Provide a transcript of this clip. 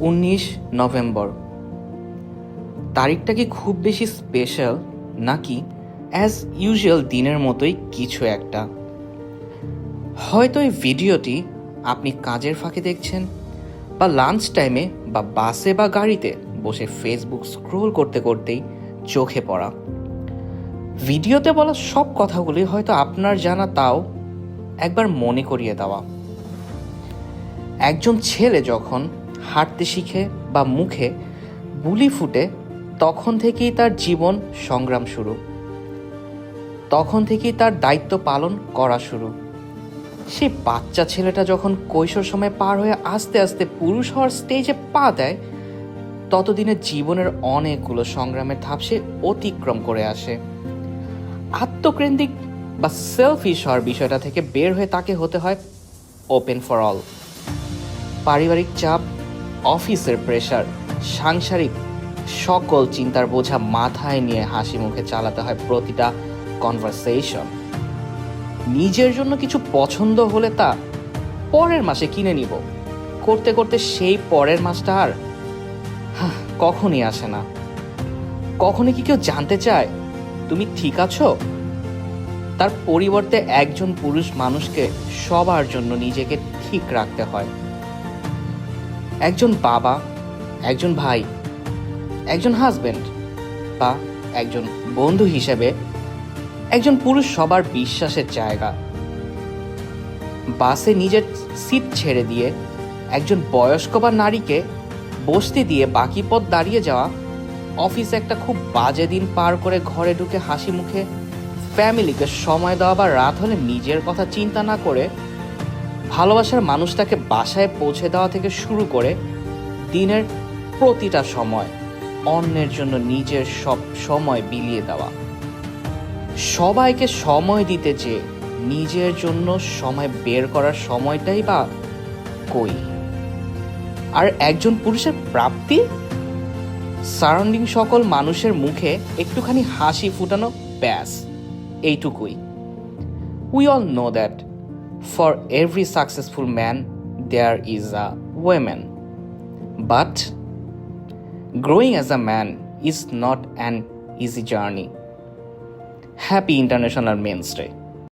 উনিশ নভেম্বর। তারিখটা কি খুব বেশি স্পেশাল নাকি অ্যাজ ইউজুয়াল দিনের মতোই কিছু একটা? হয়তো এই ভিডিওটি আপনি কাজের ফাঁকে দেখছেন, বা লাঞ্চ টাইমে বা বাসে বা গাড়িতে বসে ফেসবুক স্ক্রোল করতে করতেই চোখে পড়া। ভিডিওতে বলা সব কথাগুলি হয়তো আপনার জানা তাও একবার মনে করিয়ে দেওয়া। একজন ছেলে যখন হাঁটতে শিখে বা মুখে বুলি ফুটে, তখন থেকেই তার জীবন সংগ্রাম শুরু। তখন থেকেই তার দায়িত্ব পালন করা শুরু। সেই বাচ্চা ছেলেটা যখন কৈশোর সময় পার হয়ে আস্তে আস্তে পুরুষ হওয়ার স্টেজে পা দেয়, ততদিনে জীবনের অনেকগুলো সংগ্রামের ধাপ সে অতিক্রম করে আসে। আত্মকেন্দ্রিক বা সেলফিশ হওয়ার বিষয়টা থেকে বের হয়ে তাকে হতে হয় ওপেন ফর অল পারিবারিক চাপ অফিসের প্রেশার, সাংসারিক সকল চিন্তার বোঝা মাথায় নিয়ে হাসি মুখে চালাতে হয় প্রতিটা কনভারসেশন নিজের জন্য কিছু পছন্দ হলে তা পরের মাসে কিনে নিব। করতে করতে সেই পরের মাসটা আর কখনই আসে না। কখনই কি কেউ জানতে চায়, তুমি ঠিক আছো? তার পরিবর্তে একজন পুরুষ মানুষকে সবার জন্য নিজেকে ঠিক রাখতে হয়। একজন বাবা, একজন ভাই, একজন হাজবেন্ড বা একজন বন্ধু হিসেবে একজন পুরুষ সবার বিশ্বাসের জায়গা। বাসে নিজের সিট ছেড়ে দিয়ে একজন বয়স্ক বা নারীকে বসতে দিয়ে বাকি পথ দাঁড়িয়ে যাওয়া, অফিসে একটা খুব বাজে দিন পার করে ঘরে ঢুকে হাসি মুখে ফ্যামিলিকে সময় দেওয়া বা রাত হলে নিজের কথা চিন্তা না করে ভালোবাসার মানুষটাকে বাসায় পৌঁছে দেওয়া থেকে শুরু করে দিনের প্রতিটা সময় অন্যের জন্য নিজের সব সময় বিলিয়ে দেওয়া। সবাইকে সময় দিতে যে নিজের জন্য সময় বের করার সময়টাই বা কই? আর একজন পুরুষের প্রাপ্তি? সারাউন্ডিং সকল মানুষের মুখে একটুখানি হাসি ফুটানো ব্যাস, এইটুকুই। We all know that for every successful man there is a woman but growing as a man is not an easy journey happy international men's day